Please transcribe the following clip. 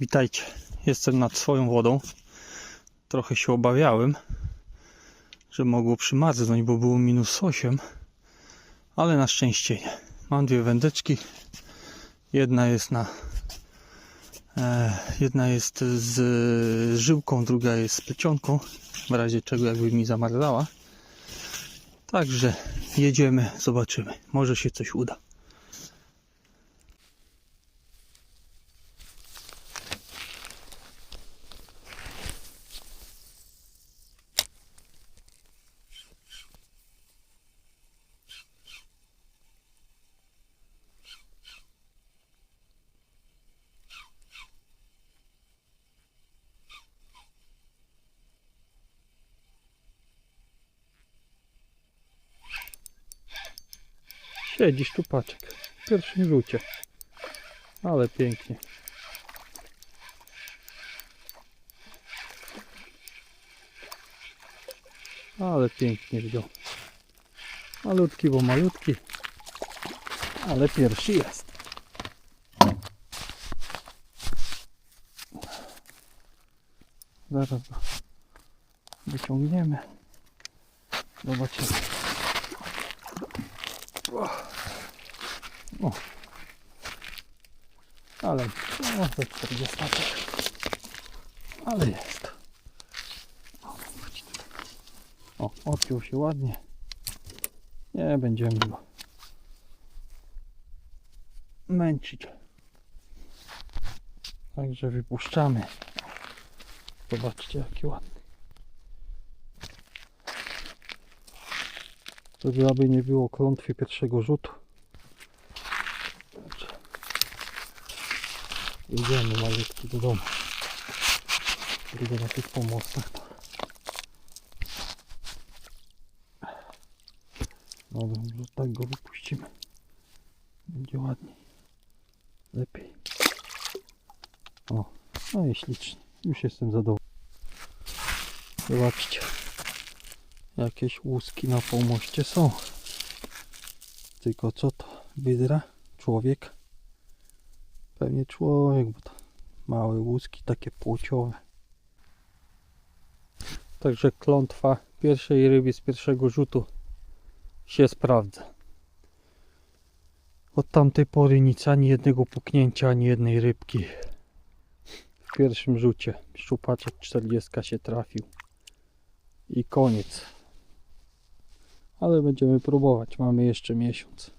Witajcie. Jestem nad swoją wodą. Trochę się obawiałem, że mogło przymarznąć, bo było minus 8, ale na szczęście nie. Mam dwie wędeczki. Jedna jest na e, jedna jest z żyłką, druga jest z plecionką. W razie czego jakby mi zamarzała. Także jedziemy, zobaczymy. Może się coś uda. Siedzi szczupaczek. W pierwszym rzucie. Ale pięknie. Ale pięknie wziął. Malutki, bo malutki. Ale pierwszy jest. Zaraz go wyciągniemy. Zobaczymy. O. Ale, o, to 40 Ale jest. O, chodź tutaj. O, odciął się ładnie. Nie będziemy go męczyć. Także wypuszczamy. Zobaczcie jaki ładny. To aby nie było klątwy pierwszego rzutu. Idziemy malutki do domu. Idę na tych pomostach. Dobra, może tak go wypuścimy. Będzie ładniej. Lepiej. O, no i ślicznie. Już jestem zadowolony. Zobaczcie. Jakieś łuski na pomoście są. Tylko co to? Wydra? Człowiek? Pewnie człowiek, bo to małe łuski takie płciowe. Także klątwa pierwszej ryby z pierwszego rzutu się sprawdza. Od tamtej pory nic, ani jednego puknięcia, ani jednej rybki. W pierwszym rzucie szczupaczek 40 się trafił. I koniec. Ale będziemy próbować. Mamy jeszcze miesiąc.